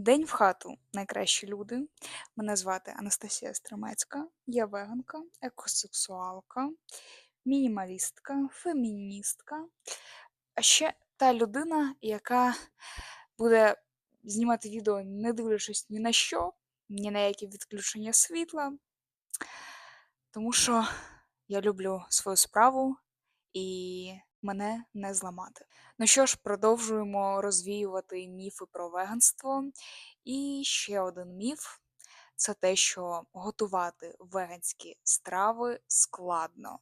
День в хату, найкращі люди. Мене звати Анастасія Стремецька, я веганка, екосексуалка, мінімалістка, феміністка. А ще та людина, яка буде знімати відео, не дивлячись ні на що, ні на які відключення світла. Тому що я люблю свою справу і мене не зламати. Ну що ж, продовжуємо розвіювати міфи про веганство. І ще один міф це те, що готувати веганські страви складно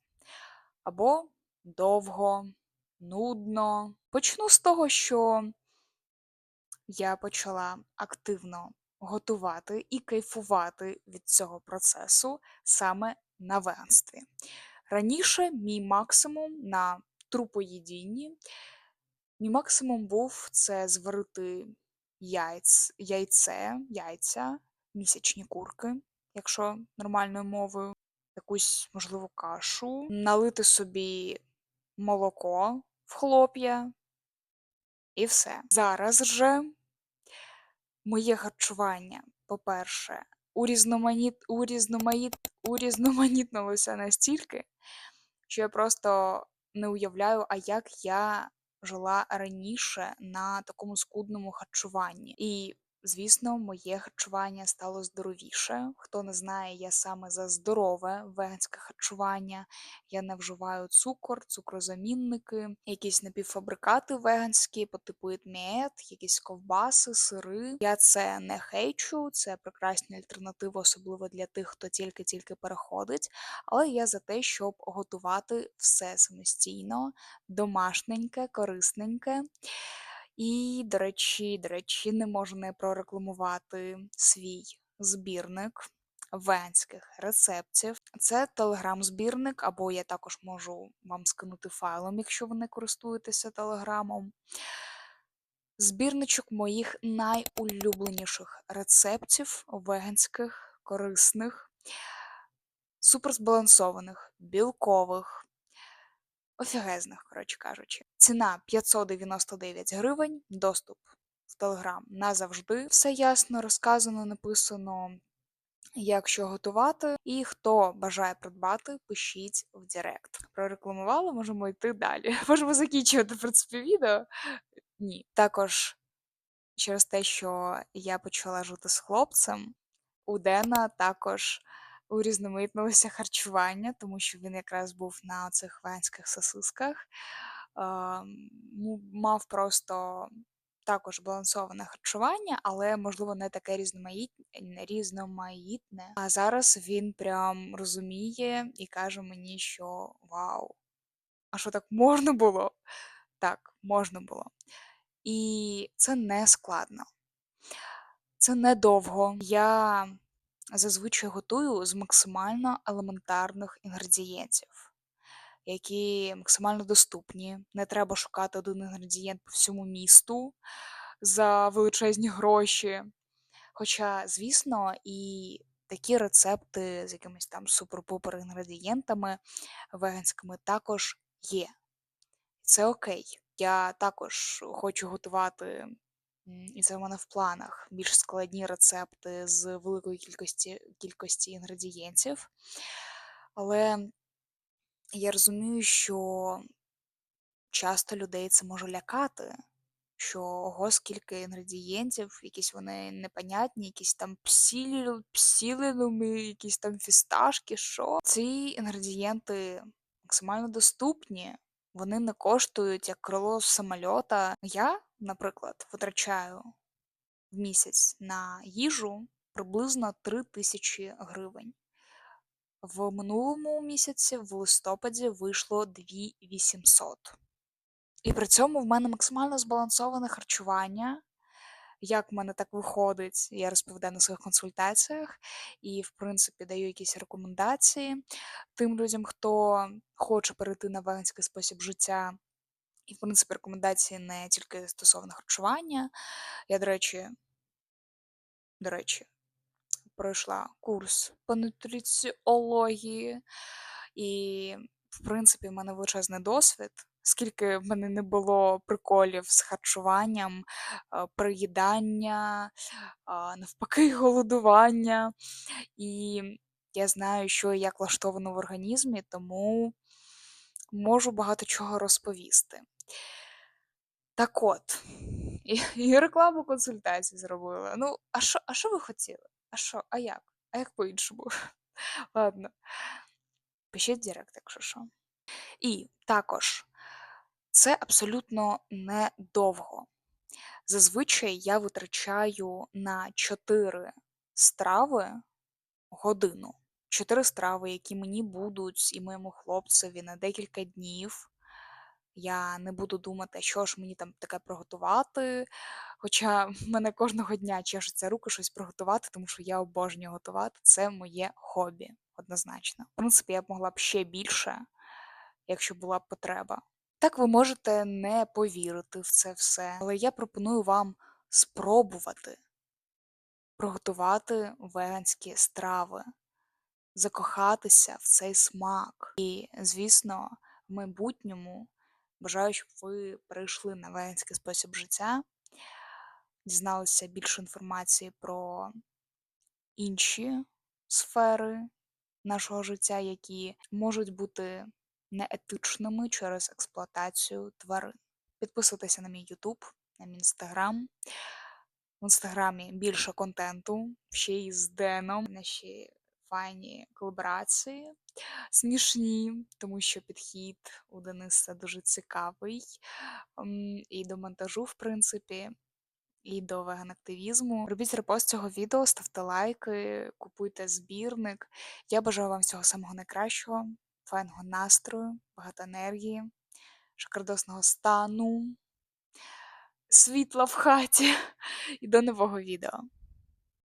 або довго, нудно. Почну з того, що я почала активно готувати і кайфувати від цього процесу саме на веганстві. Раніше мій максимум на трупоїдінні, мій максимум був це зварити яйць, яйце, яйця, місячні курки, якщо нормальною мовою, якусь, можливо, кашу, налити собі молоко в хлоп'я. І все. Зараз же моє харчування, по-перше, урізноманіт, урізноманіт, урізноманітнилося настільки, що я просто не уявляю, а як я жила раніше на такому скудному харчуванні. І, звісно, моє харчування стало здоровіше. Хто не знає, я саме за здорове веганське харчування. Я не вживаю цукор, цукрозамінники, якісь напівфабрикати веганські, по типу етміет, якісь ковбаси, сири. Я це не хейчу, це прекрасні альтернативи, особливо для тих, хто тільки-тільки переходить. Але я за те, щоб готувати все самостійно, домашненьке, корисненьке. І, до речі, до речі, не можу не прорекламувати свій збірник веганських рецептів. Це телеграм-збірник, або я також можу вам скинути файлом, якщо ви не користуєтеся телеграмом. Збірничок моїх найулюбленіших рецептів веганських, корисних, суперзбалансованих, білкових, офігезних, коротше кажучи. Ціна 599 гривень, доступ в Телеграм назавжди. Все ясно розказано, написано, як що готувати. І хто бажає придбати, пишіть в Директ. Прорекламувала, можемо йти далі. Можемо закінчувати в принципі відео. Ні. Також через те, що я почала жити з хлопцем, у Дена також урізноманітнилося харчування, тому що він якраз був на цих венських сосисках. Ем, Мав просто також балансоване харчування, але, можливо, не таке різноманітне, різноманітне. А зараз він прям розуміє і каже мені, що вау, а що так можна було? Так, можна було. І це не складно. Це недовго. Я зазвичай готую з максимально елементарних інгредієнтів, які максимально доступні. Не треба шукати один інгредієнт по всьому місту за величезні гроші. Хоча, звісно, і такі рецепти з якимись там супер-пупер інгредієнтами веганськими також є. Це окей. Я також хочу готувати, і це в мене в планах, більш складні рецепти з великої кількості, кількості інгредієнтів. Але я розумію, що часто людей це може лякати, що ого, скільки інгредієнтів, якісь вони непонятні, якісь там псілі, псілінуми, якісь там фісташки, що. Ці інгредієнти максимально доступні, вони не коштують як крило самольота. Я, наприклад, витрачаю в місяць на їжу приблизно 3 тисячі гривень. В минулому місяці, в листопаді, вийшло 2800. І при цьому в мене максимально збалансоване харчування. Як в мене так виходить, я розповідаю на своїх консультаціях і, в принципі, даю якісь рекомендації тим людям, хто хоче перейти на веганський спосіб життя. І, в принципі, рекомендації не тільки стосовно харчування. Я, до речі, до речі, пройшла курс по нутриціології, і, в принципі, в мене величезний досвід скільки в мене не було приколів з харчуванням, переїдання, а, навпаки, голодування. І я знаю, що і як влаштовано в організмі, тому можу багато чого розповісти. Так от, і, і рекламу консультацій зробила. Ну, а що, а що ви хотіли? А що, а як? А як по-іншому? Ладно. Пишіть Директ, якщо що. І також це абсолютно недовго. Зазвичай я витрачаю на 4 страви годину. 4 страви, які мені будуть і моєму хлопцеві на декілька днів. Я не буду думати, що ж мені там таке приготувати. Хоча в мене кожного дня чешуться руки щось приготувати, тому що я обожнюю готувати. Це моє хобі, однозначно. В принципі, я б могла б ще більше, якщо була б потреба. Так ви можете не повірити в це все, але я пропоную вам спробувати приготувати веганські страви, закохатися в цей смак. І, звісно, в майбутньому бажаю, щоб ви перейшли на веганський спосіб життя, дізналися більше інформації про інші сфери нашого життя, які можуть бути неетичними через експлуатацію тварин. Підписуйтеся на мій YouTube, на мій інстаграм. В інстаграмі більше контенту, ще й з Деном, наші файні колаборації, смішні, тому що підхід у Дениса дуже цікавий. І до монтажу, в принципі, і до веганактивізму. Робіть репост цього відео, ставте лайки, купуйте збірник. Я бажаю вам всього самого найкращого, файного настрою, багато енергії, шикардосного стану, світла в хаті і до нового відео.